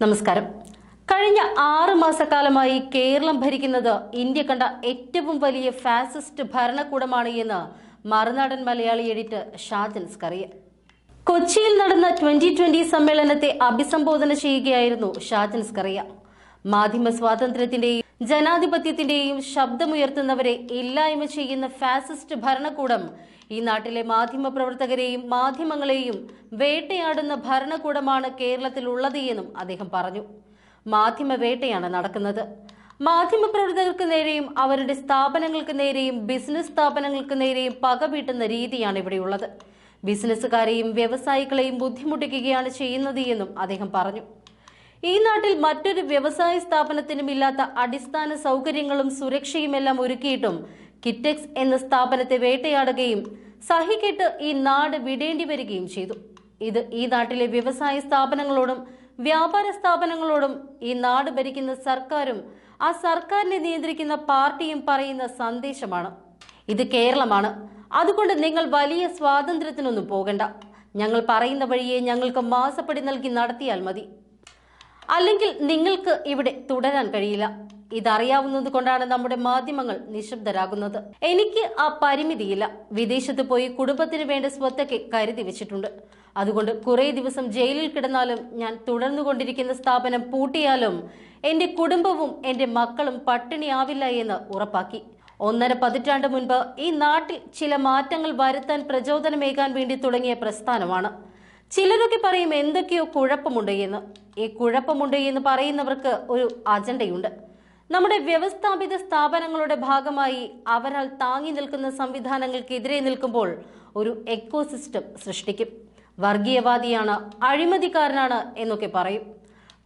നമസ്കാരം. കഴിഞ്ഞ ആറ് മാസക്കാലമായി കേരളം ഭരിക്കുന്നത് ഇന്ത്യ കണ്ട ഏറ്റവും വലിയ ഫാസിസ്റ്റ് ഭരണകൂടമാണ് എന്ന് മറുനാടൻ മലയാളി എഡിറ്റർ ഷാജൻ സ്കറിയ. കൊച്ചിയിൽ നടന്ന ട്വന്റി ട്വന്റി സമ്മേളനത്തെ അഭിസംബോധന ചെയ്യുകയായിരുന്നു ഷാജൻ സ്കറിയ. മാധ്യമ സ്വാതന്ത്ര്യത്തിന്റെയും ജനാധിപത്യത്തിന്റെയും ശബ്ദമുയർത്തുന്നവരെ ഇല്ലായ്മ ചെയ്യുന്ന ഫാസിസ്റ്റ് ഭരണകൂടം ഈ നാട്ടിലെ മാധ്യമ പ്രവർത്തകരെയും മാധ്യമങ്ങളെയും വേട്ടയാടുന്ന ഭരണകൂടമാണ് കേരളത്തിൽ ഉള്ളത് എന്നും അദ്ദേഹം പറഞ്ഞു. മാധ്യമ വേട്ടയാണ് നടക്കുന്നത്. മാധ്യമപ്രവർത്തകർക്ക് നേരെയും അവരുടെ സ്ഥാപനങ്ങൾക്ക് നേരെയും ബിസിനസ് സ്ഥാപനങ്ങൾക്ക് നേരെയും പകവീട്ടുന്ന രീതിയാണ് ഇവിടെയുള്ളത്. ബിസിനസ്സുകാരെയും വ്യവസായികളെയും ബുദ്ധിമുട്ടിക്കുകയാണ് ചെയ്യുന്നത് എന്നും അദ്ദേഹം പറഞ്ഞു. ഈ നാട്ടിൽ മറ്റൊരു വ്യവസായ സ്ഥാപനത്തിനും ഇല്ലാത്ത അടിസ്ഥാന സൗകര്യങ്ങളും സുരക്ഷയുമെല്ലാം ഒരുക്കിയിട്ടും കിറ്റെക്സ് എന്ന സ്ഥാപനത്തെ വേട്ടയാടുകയും സഹികെട്ട് ഈ നാട് വിടേണ്ടി വരികയും ചെയ്തു. ഇത് ഈ നാട്ടിലെ വ്യവസായ സ്ഥാപനങ്ങളോടും വ്യാപാര സ്ഥാപനങ്ങളോടും ഈ നാട് ഭരിക്കുന്ന സർക്കാരും ആ സർക്കാരിനെ നിയന്ത്രിക്കുന്ന പാർട്ടിയും പറയുന്ന സന്ദേശമാണ്. ഇത് കേരളമാണ്. അതുകൊണ്ട് നിങ്ങൾ വലിയ സ്വാതന്ത്ര്യത്തിനൊന്നും പോകണ്ട. ഞങ്ങൾ പറയുന്ന വഴിയെ ഞങ്ങൾക്ക് മാസപ്പടി നൽകി നടത്തിയാൽ മതി. അല്ലെങ്കിൽ നിങ്ങൾക്ക് ഇവിടെ തുടരാൻ കഴിയില്ല. ഇതറിയാവുന്നത് കൊണ്ടാണ് നമ്മുടെ മാധ്യമങ്ങൾ നിശബ്ദരാകുന്നത്. എനിക്ക് ആ പരിമിതിയില്ല. വിദേശത്ത് പോയി കുടുംബത്തിന് വേണ്ട സ്വത്തൊക്കെ കരുതി വെച്ചിട്ടുണ്ട്. അതുകൊണ്ട് കുറേ ദിവസം ജയിലിൽ കിടന്നാലും ഞാൻ തുടർന്നുകൊണ്ടിരിക്കുന്ന സ്ഥാപനം പൂട്ടിയാലും എന്റെ കുടുംബവും എന്റെ മക്കളും പട്ടിണിയാവില്ല എന്ന് ഉറപ്പാക്കി. ഒന്നര പതിറ്റാണ്ട് മുൻപ് ഈ നാട്ടിൽ ചില മാറ്റങ്ങൾ വരുത്താൻ പ്രചോദനമേകാൻ വേണ്ടി തുടങ്ങിയ പ്രസ്ഥാനമാണ്. ചിലരൊക്കെ പറയും എന്തൊക്കെയോ കുഴപ്പമുണ്ട് എന്ന്. ഈ കുഴപ്പമുണ്ട് എന്ന് പറയുന്നവർക്ക് ഒരു അജണ്ടയുണ്ട്. നമ്മുടെ വ്യവസ്ഥാപിത സ്ഥാപനങ്ങളുടെ ഭാഗമായി അവരാൽ താങ്ങി നിൽക്കുന്ന സംവിധാനങ്ങൾക്കെതിരെ നിൽക്കുമ്പോൾ ഒരു എക്കോസിസ്റ്റം സൃഷ്ടിക്കും. വർഗീയവാദിയാണ് അഴിമതിക്കാരനാണ് എന്നൊക്കെ പറയും.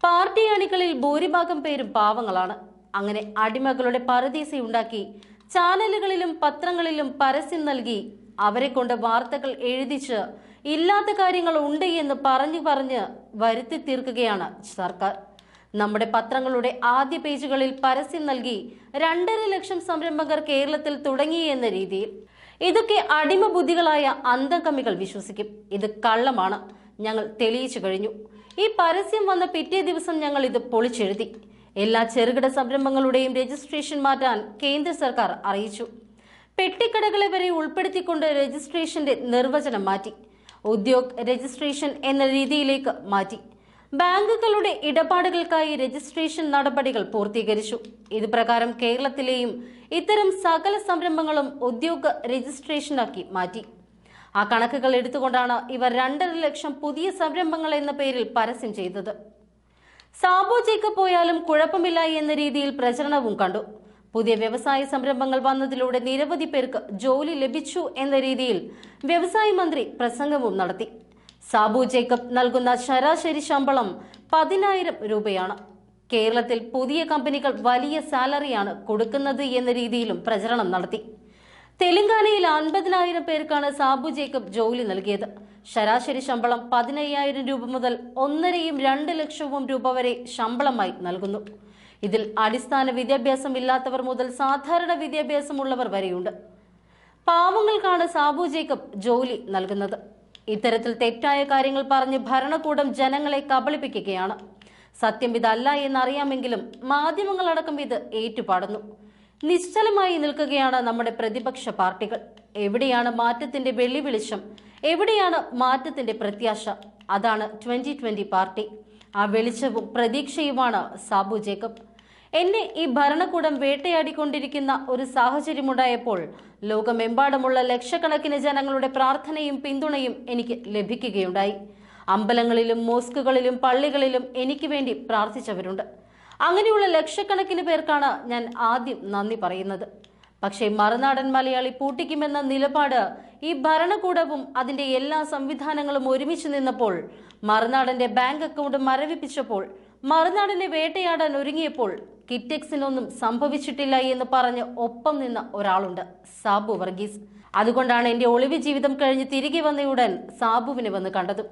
പാർട്ടി അണികളിൽ ഭൂരിഭാഗം പേരും പാവങ്ങളാണ്. അങ്ങനെ അടിമകളുടെ പരദീസയുണ്ടാക്കി ചാനലുകളിലും പത്രങ്ങളിലും പരസ്യം നൽകി അവരെ കൊണ്ട് വാർത്തകൾ എഴുതിച്ച് ഇല്ലാത്ത കാര്യങ്ങൾ ഉണ്ട് എന്ന് പറഞ്ഞു പറഞ്ഞ് വരുത്തി തീർക്കുകയാണ് സർക്കാർ. നമ്മുടെ പത്രങ്ങളുടെ ആദ്യ പേജുകളിൽ പരസ്യം നൽകി രണ്ടര ലക്ഷം സംരംഭകർ കേരളത്തിൽ തുടങ്ങി എന്ന രീതിയിൽ. ഇതൊക്കെ അടിമ ബുദ്ധികളായ അന്തകമ്മികൾ വിശ്വസിക്കും. ഇത് കള്ളമാണ്. ഞങ്ങൾ തെളിയിച്ചു കഴിഞ്ഞു. ഈ പരസ്യം വന്ന പിറ്റേ ദിവസം ഞങ്ങൾ ഇത് പൊളിച്ചെഴുതി. എല്ലാ ചെറുകിട സംരംഭങ്ങളുടെയും രജിസ്ട്രേഷൻ മാറ്റാൻ കേന്ദ്ര സർക്കാർ അറിയിച്ചു. പെട്ടിക്കടകളെ വരെ ഉൾപ്പെടുത്തിക്കൊണ്ട് രജിസ്ട്രേഷന്റെ നിർവചനം മാറ്റി. ഉദ്യോഗ് രജിസ്ട്രേഷൻ എന്ന രീതിയിലേക്ക് മാറ്റി. ബാങ്കുകളുടെ ഇടപാടുകൾക്കായി രജിസ്ട്രേഷൻ നടപടികൾ പൂർത്തീകരിച്ചു. ഇത് പ്രകാരം കേരളത്തിലെയും ഇത്തരം സകല സംരംഭങ്ങളും ഉദ്യോഗ രജിസ്ട്രേഷനാക്കി മാറ്റി. ആ കണക്കുകൾ എടുത്തുകൊണ്ടാണ് ഇവർ രണ്ടര ലക്ഷം പുതിയ സംരംഭങ്ങൾ എന്ന പേരിൽ പരസ്യം ചെയ്തത്. സാബു ജേക്കബ് പോയാലും കുഴപ്പമില്ല എന്ന രീതിയിൽ പ്രചരണവും കണ്ടു. പുതിയ വ്യവസായ സംരംഭങ്ങൾ വന്നതിലൂടെ നിരവധി പേർക്ക് ജോലി ലഭിച്ചു എന്ന രീതിയിൽ വ്യവസായ മന്ത്രി പ്രസംഗവും നടത്തി. സാബു ജേക്കബ് നൽകുന്ന ശരാശരി ശമ്പളം പതിനായിരം രൂപയാണ്. കേരളത്തിൽ പുതിയ കമ്പനികൾ വലിയ സാലറിയാണ് കൊടുക്കുന്നത് എന്ന രീതിയിലും പ്രചരണം നടത്തി. തെലങ്കാനയിൽ അൻപതിനായിരം പേർക്കാണ് സാബു ജേക്കബ് ജോലി നൽകിയത്. ശരാശരി ശമ്പളം പതിനയ്യായിരം രൂപ മുതൽ ഒന്നരയും രണ്ട് ലക്ഷവും രൂപ വരെ ശമ്പളമായി നൽകുന്നു. ഇതിൽ അടിസ്ഥാന വിദ്യാഭ്യാസം ഇല്ലാത്തവർ മുതൽ സാധാരണ വിദ്യാഭ്യാസമുള്ളവർ വരെയുണ്ട്. പാവങ്ങൾക്കാണ് സാബു ജേക്കബ് ജോലി നൽകുന്നത്. ഇത്തരത്തിൽ തെറ്റായ കാര്യങ്ങൾ പറഞ്ഞ് ഭരണകൂടം ജനങ്ങളെ കബളിപ്പിക്കുകയാണ്. സത്യം ഇതല്ല എന്നറിയാമെങ്കിലും മാധ്യമങ്ങളടക്കം ഇത് ഏറ്റുപാടുന്നു. നിശ്ചലമായി നിൽക്കുകയാണ് നമ്മുടെ പ്രതിപക്ഷ പാർട്ടികൾ. എവിടെയാണ് മാറ്റത്തിന്റെ വെള്ളി വെളിച്ചം എവിടെയാണ് മാറ്റത്തിന്റെ പ്രത്യാശ? അതാണ് ട്വന്റി ട്വന്റി പാർട്ടി. ആ വെളിച്ചവും പ്രതീക്ഷയുമാണ് സാബു ജേക്കബ്. എന്നെ ഈ ഭരണകൂടം വേട്ടയാടിക്കൊണ്ടിരിക്കുന്ന ഒരു സാഹചര്യമുണ്ടായപ്പോൾ ലോകമെമ്പാടുമുള്ള ലക്ഷക്കണക്കിന് ജനങ്ങളുടെ പ്രാർത്ഥനയും പിന്തുണയും എനിക്ക് ലഭിക്കുകയുണ്ടായി. അമ്പലങ്ങളിലും മോസ്കുകളിലും പള്ളികളിലും എനിക്ക് വേണ്ടി പ്രാർത്ഥിച്ചവരുണ്ട്. അങ്ങനെയുള്ള ലക്ഷക്കണക്കിന് പേർക്കാണ് ഞാൻ ആദ്യം നന്ദി പറയുന്നത്. പക്ഷേ മറുനാടൻ മലയാളി പൂട്ടിക്കുമെന്ന നിലപാട് ഈ ഭരണകൂടവും അതിന്റെ എല്ലാ സംവിധാനങ്ങളും ഒരുമിച്ച് നിന്നപ്പോൾ മറുനാടന്റെ ബാങ്ക് അക്കൗണ്ട് മരവിപ്പിച്ചപ്പോൾ മറുനാടിനെ വേട്ടയാടാൻ ഒരുങ്ങിയപ്പോൾ കിറ്റെക്സിനൊന്നും സംഭവിച്ചിട്ടില്ല എന്ന് പറഞ്ഞ് ഒപ്പം നിന്ന ഒരാളുണ്ട് സാബു വർഗീസ്. അതുകൊണ്ടാണ് എന്റെ ഒളിവ് ജീവിതം കഴിഞ്ഞ് തിരികെ വന്നയുടൻ സാബുവിനെ വന്ന് കണ്ടത്.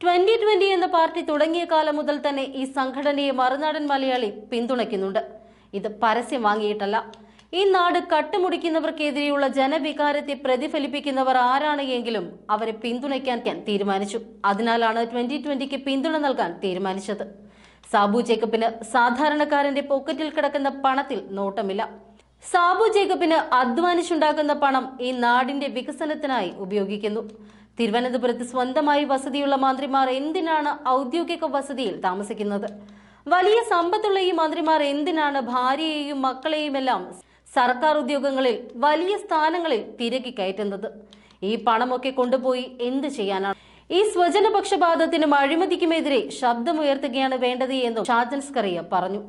ട്വന്റി ട്വന്റി എന്ന പാർട്ടി തുടങ്ങിയ കാലം മുതൽ തന്നെ ഈ സംഘടനയെ മറുനാടൻ മലയാളി പിന്തുണയ്ക്കുന്നുണ്ട്. ഇത് പരസ്യം വാങ്ങിയിട്ടല്ല. ഈ നാട് കട്ടുമുടിക്കുന്നവർക്കെതിരെയുള്ള ജനവികാരത്തെ പ്രതിഫലിപ്പിക്കുന്നവർ ആരാണ് എങ്കിലും അവരെ പിന്തുണയ്ക്കാൻ തീരുമാനിച്ചു. അതിനാലാണ് ട്വന്റി ട്വന്റിക്ക് പിന്തുണ നൽകാൻ തീരുമാനിച്ചത്. സാബു ജേക്കബിന് സാധാരണക്കാരന്റെ പോക്കറ്റിൽ കിടക്കുന്ന പണത്തിൽ നോട്ടമില്ല. സാബു ജേക്കബിന് അധ്വാനിച്ചുണ്ടാക്കുന്ന പണം ഈ നാടിന്റെ വികസനത്തിനായി ഉപയോഗിക്കുന്നു. തിരുവനന്തപുരത്ത് സ്വന്തമായി വസതിയുള്ള മന്ത്രിമാർ എന്തിനാണ് ഔദ്യോഗിക വസതിയിൽ താമസിക്കുന്നത്? വലിയ സമ്പത്തുള്ള ഈ മന്ത്രിമാർ എന്തിനാണ് ഭാര്യയെയും മക്കളെയുമെല്ലാം സർക്കാർ ഉദ്യോഗങ്ങളിൽ വലിയ സ്ഥാനങ്ങളിൽ തിരക്കി കയറ്റുന്നത്. ഈ പണമൊക്കെ കൊണ്ടുപോയി എന്ത് ചെയ്യാനാണ്? ഈ സ്വജനപക്ഷപാതത്തിനും അഴിമതിക്കുമെതിരെ ശബ്ദമുയർത്തുകയാണ് വേണ്ടത് എന്നും ഷാജൻസ്കറിയ പറഞ്ഞു.